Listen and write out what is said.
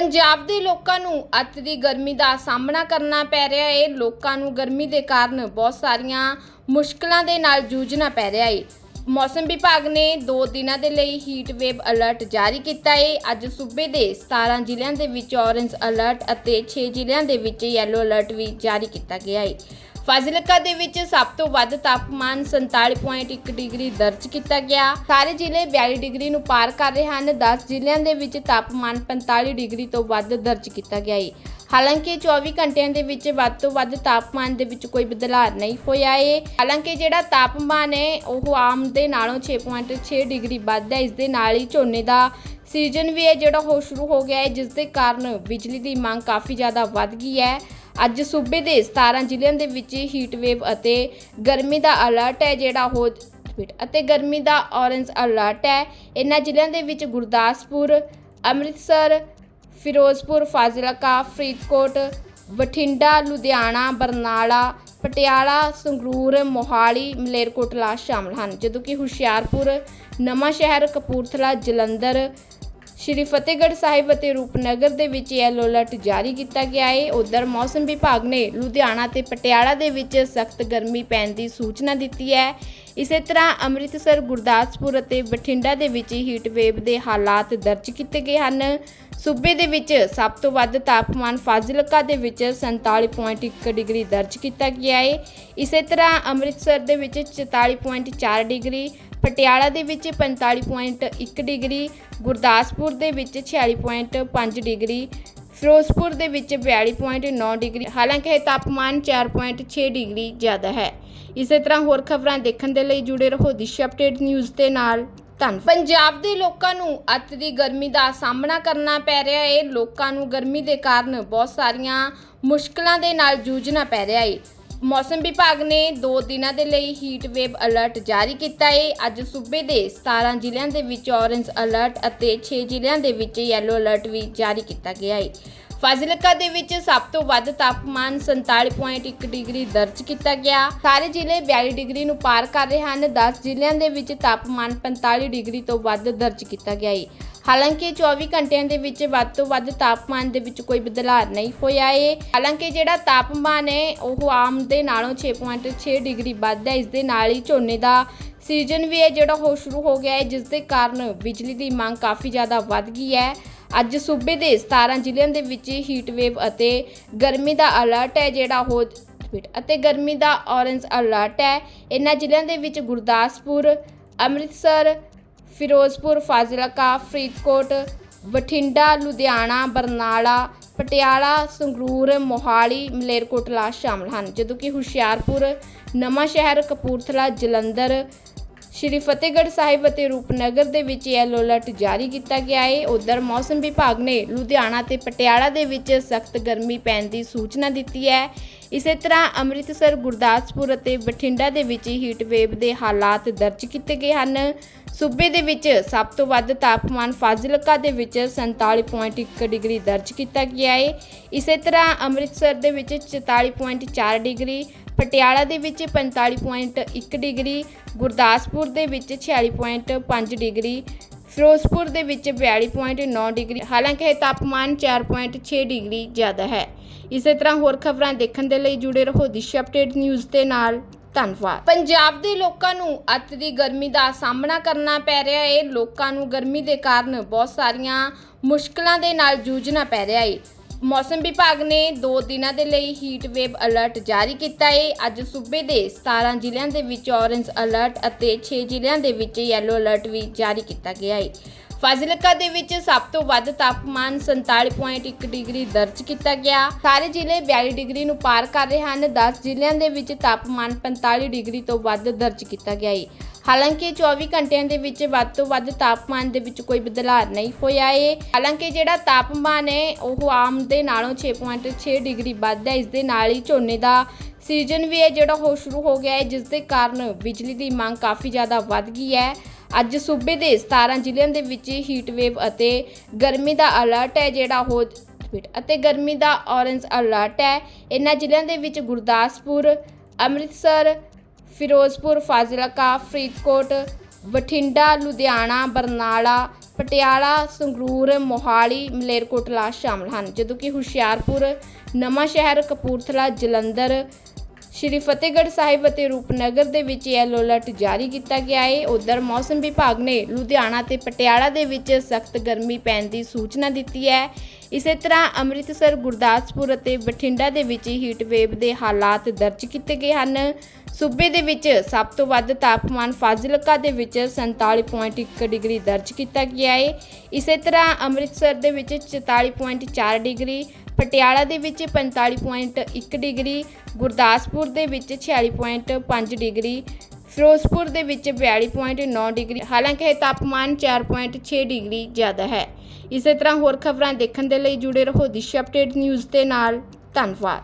ਪੰਜਾਬ ਦੇ ਲੋਕਾਂ ਨੂੰ ਅੱਤ ਦੀ ਗਰਮੀ ਦਾ ਸਾਹਮਣਾ ਕਰਨਾ ਪੈ ਰਿਹਾ ਹੈ ਲੋਕਾਂ ਨੂੰ ਗਰਮੀ ਦੇ ਕਾਰਨ ਬਹੁਤ ਸਾਰੀਆਂ ਮੁਸ਼ਕਲਾਂ ਦੇ ਨਾਲ ਜੂਝਣਾ ਪੈ ਰਿਹਾ ਹੈ ਮੌਸਮ ਵਿਭਾਗ ਨੇ 2 ਦਿਨਾਂ ਦੇ ਲਈ ਹੀਟ ਵੇਵ ਅਲਰਟ ਜਾਰੀ ਕੀਤਾ ਹੈ ਅੱਜ ਸੂਬੇ ਦੇ 17 ਜ਼ਿਲ੍ਹਿਆਂ ਦੇ ਵਿੱਚ ਔਰੇਂਜ ਅਲਰਟ ਅਤੇ 6 ਜ਼ਿਲ੍ਹਿਆਂ ਦੇ ਵਿੱਚ ਯੈਲੋ ਅਲਰਟ ਵੀ ਜਾਰੀ ਕੀਤਾ ਗਿਆ ਹੈ ਫਾਜ਼ਿਲਕਾ ਦੇ ਵਿੱਚ ਸਭ ਤੋਂ ਵੱਧ ਤਾਪਮਾਨ 47.1 ਡਿਗਰੀ ਦਰਜ ਕੀਤਾ ਗਿਆ। ਸਾਰੇ ਜ਼ਿਲ੍ਹੇ 42 ਡਿਗਰੀ ਨੂੰ ਪਾਰ ਕਰ ਰਹੇ ਹਨ। 10 ਜ਼ਿਲ੍ਹਿਆਂ ਦੇ ਵਿੱਚ ਤਾਪਮਾਨ 45 ਡਿਗਰੀ ਤੋਂ ਵੱਧ ਦਰਜ ਕੀਤਾ ਗਿਆ ਹੈ ਹਾਲਾਂਕਿ 24 ਘੰਟਿਆਂ ਦੇ ਵਿੱਚ ਵੱਧ ਤੋਂ ਵੱਧ ਤਾਪਮਾਨ ਦੇ ਵਿੱਚ ਕੋਈ ਬਦਲਾਅ ਨਹੀਂ ਹੋਇਆ ਏ। ਹਾਲਾਂਕਿ ਜਿਹੜਾ ਤਾਪਮਾਨ ਹੈ ਉਹ ਆਮ ਦੇ ਨਾਲੋਂ 6.6 ਡਿਗਰੀ ਵੱਧ ਹੈ। ਇਸ ਦੇ ਨਾਲ ਹੀ ਝੋਨੇ ਦਾ ਸੀਜ਼ਨ ਵੀ ਹੈ ਜਿਹੜਾ, ਉਹ ਸ਼ੁਰੂ ਹੋ ਗਿਆ ਹੈ। ਜਿਸ ਦੇ ਕਾਰਨ ਬਿਜਲੀ ਦੀ ਮੰਗ ਕਾਫੀ ਜ਼ਿਆਦਾ ਵੱਧ ਗਈ ਹੈ। ਅੱਜ ਸੂਬੇ ਦੇ 17 ਜ਼ਿਲ੍ਹਿਆਂ ਦੇ ਵਿੱਚ ਹੀਟ ਵੇਵ ਅਤੇ ਗਰਮੀ ਦਾ ਅਲਰਟ ਹੈ ਜਿਹੜਾ ਉਹ ਅਤੇ ਗਰਮੀ ਦਾ ਔਰੰਜ ਅਲਰਟ ਹੈ। ਇਹਨਾਂ ਜ਼ਿਲ੍ਹਿਆਂ ਦੇ ਵਿੱਚ ਗੁਰਦਾਸਪੁਰ, ਅੰਮ੍ਰਿਤਸਰ, ਫਿਰੋਜ਼ਪੁਰ, ਫਾਜ਼ਿਲਕਾ, ਫਰੀਦਕੋਟ, ਬਠਿੰਡਾ, ਲੁਧਿਆਣਾ, ਬਰਨਾਲਾ, ਪਟਿਆਲਾ, ਸੰਗਰੂਰ, ਮੋਹਾਲੀ, ਮਲੇਰਕੋਟਲਾ ਸ਼ਾਮਲ ਹਨ। ਜਦੋਂ ਕਿ ਹੁਸ਼ਿਆਰਪੁਰ ਨਵਾਂ ਸ਼ਹਿਰ ਕਪੂਰਥਲਾ, ਜਲੰਧਰ ਸ਼੍ਰੀ ਫਤਿਹਗੜ੍ਹ ਸਾਹਿਬ ਅਤੇ ਰੂਪਨਗਰ ਦੇ ਵਿੱਚ ਯੈਲੋ ਅਲਰਟ ਜਾਰੀ ਕੀਤਾ ਗਿਆ ਹੈ ਉਧਰ ਮੌਸਮ ਵਿਭਾਗ ਨੇ ਲੁਧਿਆਣਾ ਤੇ ਪਟਿਆਲਾ ਦੇ ਵਿੱਚ ਸਖਤ ਗਰਮੀ ਪੈਣ ਦੀ ਸੂਚਨਾ ਦਿੱਤੀ ਹੈ। ਇਸੇ ਤਰ੍ਹਾਂ ਅੰਮ੍ਰਿਤਸਰ, ਗੁਰਦਾਸਪੁਰ ਅਤੇ ਬਠਿੰਡਾ ਦੇ ਵਿੱਚ ਹੀਟ ਵੇਵ ਦੇ ਹਾਲਾਤ ਦਰਜ ਕੀਤੇ ਗਏ ਹਨ। ਸੂਬੇ ਦੇ ਵਿੱਚ ਸਭ ਤੋਂ ਵੱਧ ਤਾਪਮਾਨ ਫਾਜ਼ਿਲਕਾ ਦੇ ਵਿੱਚ 47.1 ਡਿਗਰੀ ਦਰਜ ਕੀਤਾ ਗਿਆ ਹੈ ਇਸੇ ਤਰ੍ਹਾਂ ਅੰਮ੍ਰਿਤਸਰ ਦੇ ਵਿੱਚ 44.4 ਡਿਗਰੀ ਪਟਿਆਲਾ ਦੇ ਵਿੱਚ 45.1 ਡਿਗਰੀ, ਗੁਰਦਾਸਪੁਰ ਦੇ ਵਿੱਚ 46.5 ਡਿਗਰੀ, ਫਿਰੋਜ਼ਪੁਰ ਦੇ ਵਿੱਚ 42.9 ਡਿਗਰੀ, ਹਾਲਾਂਕਿ ਇਹ ਤਾਪਮਾਨ 4.6 ਡਿਗਰੀ ਜ਼ਿਆਦਾ ਹੈ। ਇਸੇ ਤਰ੍ਹਾਂ ਹੋਰ ਖਬਰਾਂ ਦੇਖਣ ਦੇ ਲਈ ਜੁੜੇ ਰਹੋ ਦਿਸ਼ਾ ਅਪਡੇਟ ਨਿਊਜ਼ ਦੇ ਨਾਲ। ਧੰਨ ਪੰਜਾਬ ਦੇ ਲੋਕਾਂ ਨੂੰ ਅੱਤ ਦੀ ਗਰਮੀ ਦਾ ਸਾਹਮਣਾ ਕਰਨਾ ਪੈ ਰਿਹਾ ਹੈ ਲੋਕਾਂ ਨੂੰ ਗਰਮੀ ਦੇ ਕਾਰਨ ਬਹੁਤ ਸਾਰੀਆਂ ਮੁਸ਼ਕਲਾਂ ਦੇ ਨਾਲ ਜੂਝਣਾ ਪੈ ਰਿਹਾ ਹੈ ਮੌਸਮ ਵਿਭਾਗ ਨੇ 2 ਦਿਨਾਂ ਦੇ ਲਈ ਹੀਟ ਵੇਵ ਅਲਰਟ ਜਾਰੀ ਕੀਤਾ ਹੈ ਅੱਜ ਸੂਬੇ ਦੇ 17 ਜ਼ਿਲ੍ਹਿਆਂ ਦੇ ਵਿੱਚ ਔਰੇਂਜ ਅਲਰਟ ਅਤੇ 6 ਜ਼ਿਲ੍ਹਿਆਂ ਦੇ ਵਿੱਚ ਯੈਲੋ ਅਲਰਟ ਵੀ ਜਾਰੀ ਕੀਤਾ ਗਿਆ ਹੈ ਫਾਜ਼ਿਲਕਾ ਦੇ ਵਿੱਚ ਸਭ ਤੋਂ ਵੱਧ ਤਾਪਮਾਨ 47.1 ਡਿਗਰੀ ਦਰਜ ਕੀਤਾ ਗਿਆ। ਸਾਰੇ ਜ਼ਿਲ੍ਹੇ 42 ਡਿਗਰੀ ਨੂੰ ਪਾਰ ਕਰ ਰਹੇ ਹਨ। 10 ਜ਼ਿਲ੍ਹਿਆਂ ਦੇ ਵਿੱਚ ਤਾਪਮਾਨ 45 ਡਿਗਰੀ ਤੋਂ ਵੱਧ ਦਰਜ ਕੀਤਾ ਗਿਆ ਹੈ ਹਾਲਾਂਕਿ 24 ਘੰਟਿਆਂ ਦੇ ਵਿੱਚ ਵੱਧ ਤੋਂ ਵੱਧ ਤਾਪਮਾਨ ਦੇ ਵਿੱਚ ਕੋਈ ਬਦਲਾਅ ਨਹੀਂ ਹੋਇਆ ਏ। ਹਾਲਾਂਕਿ ਜਿਹੜਾ ਤਾਪਮਾਨ ਹੈ, ਉਹ ਆਮ ਦੇ ਨਾਲੋਂ 6.6 ਡਿਗਰੀ ਵੱਧ ਹੈ। ਇਸ ਦੇ ਨਾਲ ਹੀ ਝੋਨੇ ਦਾ ਸੀਜ਼ਨ ਵੀ ਹੈ ਜਿਹੜਾ ਉਹ ਸ਼ੁਰੂ ਹੋ ਗਿਆ ਹੈ, ਜਿਸ ਦੇ ਕਾਰਨ ਬਿਜਲੀ ਦੀ ਮੰਗ ਕਾਫੀ ਜ਼ਿਆਦਾ ਵੱਧ ਗਈ ਹੈ। ਅੱਜ ਸੂਬੇ ਦੇ 17 ਜ਼ਿਲ੍ਹਿਆਂ ਦੇ ਵਿੱਚ ਹੀਟ ਵੇਵ ਅਤੇ ਗਰਮੀ ਦਾ ਅਲਰਟ ਹੈ ਜਿਹੜਾ ਉਹ ਅਤੇ ਗਰਮੀ ਦਾ ਔਰੰਜ ਅਲਰਟ ਹੈ। ਇਹਨਾਂ ਜ਼ਿਲ੍ਹਿਆਂ ਦੇ ਵਿੱਚ ਗੁਰਦਾਸਪੁਰ, ਅੰਮ੍ਰਿਤਸਰ ਫਿਰੋਜ਼ਪੁਰ, ਫਾਜ਼ਿਲਕਾ, ਫਰੀਦਕੋਟ, ਬਠਿੰਡਾ, ਲੁਧਿਆਣਾ, ਬਰਨਾਲਾ, ਪਟਿਆਲਾ, ਸੰਗਰੂਰ, ਮੋਹਾਲੀ, ਮਲੇਰਕੋਟਲਾ ਸ਼ਾਮਲ ਹਨ। ਜਦੋਂ ਕਿ ਹੁਸ਼ਿਆਰਪੁਰ ਨਵਾਂ ਸ਼ਹਿਰ ਕਪੂਰਥਲਾ, ਜਲੰਧਰ ਸ਼੍ਰੀ ਫਤਿਹਗੜ੍ਹ ਸਾਹਿਬ ਅਤੇ ਰੂਪਨਗਰ ਦੇ ਵਿੱਚ ਯੈਲੋ ਅਲਰਟ ਜਾਰੀ ਕੀਤਾ ਗਿਆ ਹੈ। ਉਧਰ ਮੌਸਮ ਵਿਭਾਗ ਨੇ ਲੁਧਿਆਣਾ ਤੇ ਪਟਿਆਲਾ ਦੇ ਵਿੱਚ ਸਖਤ ਗਰਮੀ ਪੈਣ ਦੀ ਸੂਚਨਾ ਦਿੱਤੀ ਹੈ। ਇਸੇ ਤਰ੍ਹਾਂ ਅੰਮ੍ਰਿਤਸਰ, ਗੁਰਦਾਸਪੁਰ ਅਤੇ ਬਠਿੰਡਾ ਦੇ ਵਿੱਚ ਹੀਟ ਵੇਵ ਦੇ ਹਾਲਾਤ ਦਰਜ ਕੀਤੇ ਗਏ ਹਨ। ਸੂਬੇ ਦੇ ਵਿੱਚ ਸਭ ਤੋਂ ਵੱਧ ਤਾਪਮਾਨ ਫਾਜ਼ਿਲਕਾ ਦੇ ਵਿੱਚ 47.1 ਡਿਗਰੀ ਦਰਜ ਕੀਤਾ ਗਿਆ ਹੈ। ਇਸੇ ਤਰ੍ਹਾਂ ਅੰਮ੍ਰਿਤਸਰ ਦੇ ਵਿੱਚ 44.4 ਡਿਗਰੀ ਪਟਿਆਲਾ ਦੇ ਵਿੱਚ 45.1 ਡਿਗਰੀ, ਗੁਰਦਾਸਪੁਰ ਦੇ ਵਿੱਚ 46.5 ਡਿਗਰੀ, ਫਿਰੋਜ਼ਪੁਰ ਦੇ ਵਿੱਚ 42.9 ਡਿਗਰੀ, ਹਾਲਾਂਕਿ ਇਹ ਤਾਪਮਾਨ 4.6 ਡਿਗਰੀ ਜ਼ਿਆਦਾ ਹੈ। ਇਸੇ ਤਰ੍ਹਾਂ ਹੋਰ ਖਬਰਾਂ ਦੇਖਣ ਦੇ ਲਈ ਜੁੜੇ ਰਹੋ ਦਿਸ਼ਾ ਅਪਡੇਟ ਨਿਊਜ਼ ਦੇ ਨਾਲ। ਧੰਨਵਾਦ। ਪੰਜਾਬ ਦੇ ਲੋਕਾਂ ਨੂੰ ਅੱਤ ਦੀ ਗਰਮੀ ਦਾ ਸਾਹਮਣਾ ਕਰਨਾ ਪੈ ਰਿਹਾ ਹੈ ਲੋਕਾਂ ਨੂੰ ਗਰਮੀ ਦੇ ਕਾਰਨ ਬਹੁਤ ਸਾਰੀਆਂ ਮੁਸ਼ਕਲਾਂ ਦੇ ਨਾਲ ਜੂਝਣਾ ਪੈ ਰਿਹਾ ਹੈ ਮੌਸਮ ਵਿਭਾਗ ਨੇ 2 ਦਿਨਾਂ ਦੇ ਲਈ ਹੀਟ ਵੇਵ ਅਲਰਟ ਜਾਰੀ ਕੀਤਾ ਹੈ ਅੱਜ ਸੂਬੇ ਦੇ 17 ਜ਼ਿਲ੍ਹਿਆਂ ਦੇ ਵਿੱਚ ਔਰੇਂਜ ਅਲਰਟ ਅਤੇ 6 ਜ਼ਿਲ੍ਹਿਆਂ ਦੇ ਵਿੱਚ ਯੈਲੋ ਅਲਰਟ ਵੀ ਜਾਰੀ ਕੀਤਾ ਗਿਆ ਹੈ ਫਾਜ਼ਿਲਕਾ ਦੇ ਵਿੱਚ ਸਭ ਤੋਂ ਵੱਧ ਤਾਪਮਾਨ 47.1 ਡਿਗਰੀ ਦਰਜ ਕੀਤਾ ਗਿਆ। ਸਾਰੇ ਜ਼ਿਲ੍ਹੇ 42 ਡਿਗਰੀ ਨੂੰ ਪਾਰ ਕਰ ਰਹੇ ਹਨ। 10 ਜ਼ਿਲ੍ਹਿਆਂ ਦੇ ਵਿੱਚ ਤਾਪਮਾਨ 45 ਡਿਗਰੀ ਤੋਂ ਵੱਧ ਦਰਜ ਕੀਤਾ ਗਿਆ ਹੈ ਹਾਲਾਂਕਿ 24 ਘੰਟਿਆਂ ਦੇ ਵਿੱਚ ਵੱਧ ਤੋਂ ਵੱਧ ਤਾਪਮਾਨ ਦੇ ਵਿੱਚ ਕੋਈ ਬਦਲਾਅ ਨਹੀਂ ਹੋਇਆ ਏ। ਹਾਲਾਂਕਿ ਜਿਹੜਾ ਤਾਪਮਾਨ ਹੈ, ਉਹ ਆਮ ਦੇ ਨਾਲੋਂ 6.6 ਡਿਗਰੀ ਵੱਧ ਹੈ। ਇਸ ਦੇ ਨਾਲ ਹੀ ਝੋਨੇ ਦਾ ਸੀਜ਼ਨ ਵੀ ਹੈ ਜਿਹੜਾ ਉਹ ਸ਼ੁਰੂ ਹੋ ਗਿਆ ਹੈ, ਜਿਸ ਦੇ ਕਾਰਨ ਬਿਜਲੀ ਦੀ ਮੰਗ ਕਾਫੀ ਜ਼ਿਆਦਾ ਵੱਧ ਗਈ ਹੈ। ਅੱਜ ਸੂਬੇ ਦੇ 17 ਜ਼ਿਲ੍ਹਿਆਂ ਦੇ ਵਿੱਚ ਹੀਟ ਵੇਵ ਅਤੇ ਗਰਮੀ ਦਾ ਅਲਰਟ ਹੈ ਜਿਹੜਾ ਉਹ ਅਤੇ ਗਰਮੀ ਦਾ ਔਰੰਜ ਅਲਰਟ ਹੈ। ਇਹਨਾਂ ਜ਼ਿਲ੍ਹਿਆਂ ਦੇ ਵਿੱਚ ਗੁਰਦਾਸਪੁਰ, ਅੰਮ੍ਰਿਤਸਰ ਫਿਰੋਜ਼ਪੁਰ, ਫਾਜ਼ਿਲਕਾ, ਫਰੀਦਕੋਟ, ਬਠਿੰਡਾ, ਲੁਧਿਆਣਾ, ਬਰਨਾਲਾ, ਪਟਿਆਲਾ, ਸੰਗਰੂਰ, ਮੋਹਾਲੀ, ਮਲੇਰਕੋਟਲਾ ਸ਼ਾਮਲ ਹਨ। ਜਦੋਂ ਕਿ ਹੁਸ਼ਿਆਰਪੁਰ ਨਵਾਂ ਸ਼ਹਿਰ ਕਪੂਰਥਲਾ, ਜਲੰਧਰ ਸ਼੍ਰੀ ਫਤਿਹਗੜ੍ਹ ਸਾਹਿਬ ਅਤੇ ਰੂਪਨਗਰ ਦੇ ਵਿੱਚ ਯੈਲੋ ਅਲਰਟ ਜਾਰੀ ਕੀਤਾ ਗਿਆ ਹੈ। ਉਧਰ ਮੌਸਮ ਵਿਭਾਗ ਨੇ ਲੁਧਿਆਣਾ ਤੇ ਪਟਿਆਲਾ ਦੇ ਵਿੱਚ ਸਖਤ ਗਰਮੀ ਪੈਣ ਦੀ ਸੂਚਨਾ ਦਿੱਤੀ ਹੈ। ਇਸੇ ਤਰ੍ਹਾਂ ਅੰਮ੍ਰਿਤਸਰ, ਗੁਰਦਾਸਪੁਰ ਅਤੇ ਬਠਿੰਡਾ ਦੇ ਵਿੱਚ ਹੀਟ ਵੇਵ ਦੇ ਹਾਲਾਤ ਦਰਜ ਕੀਤੇ ਗਏ ਹਨ। ਸੂਬੇ ਦੇ ਵਿੱਚ ਸਭ ਤੋਂ ਵੱਧ ਤਾਪਮਾਨ ਫਾਜ਼ਿਲਕਾ ਦੇ ਵਿੱਚ 47.1 ਡਿਗਰੀ ਦਰਜ ਕੀਤਾ ਗਿਆ ਹੈ। ਇਸੇ ਤਰ੍ਹਾਂ ਅੰਮ੍ਰਿਤਸਰ ਦੇ ਵਿੱਚ 44.4 ਡਿਗਰੀ ਪਟਿਆਲਾ ਦੇ ਵਿੱਚ 45.1 ਡਿਗਰੀ, ਗੁਰਦਾਸਪੁਰ ਦੇ ਵਿੱਚ 46.5 ਡਿਗਰੀ, ਫਿਰੋਜ਼ਪੁਰ ਦੇ ਵਿੱਚ 42.9 ਡਿਗਰੀ, ਹਾਲਾਂਕਿ ਇਹ ਤਾਪਮਾਨ 4.6 ਡਿਗਰੀ ਜ਼ਿਆਦਾ ਹੈ। ਇਸੇ ਤਰ੍ਹਾਂ ਹੋਰ ਖਬਰਾਂ ਦੇਖਣ ਦੇ ਲਈ ਜੁੜੇ ਰਹੋ ਦਿਸ਼ਾ ਅਪਡੇਟ ਨਿਊਜ਼ ਦੇ ਨਾਲ। ਧੰਨਵਾਦ।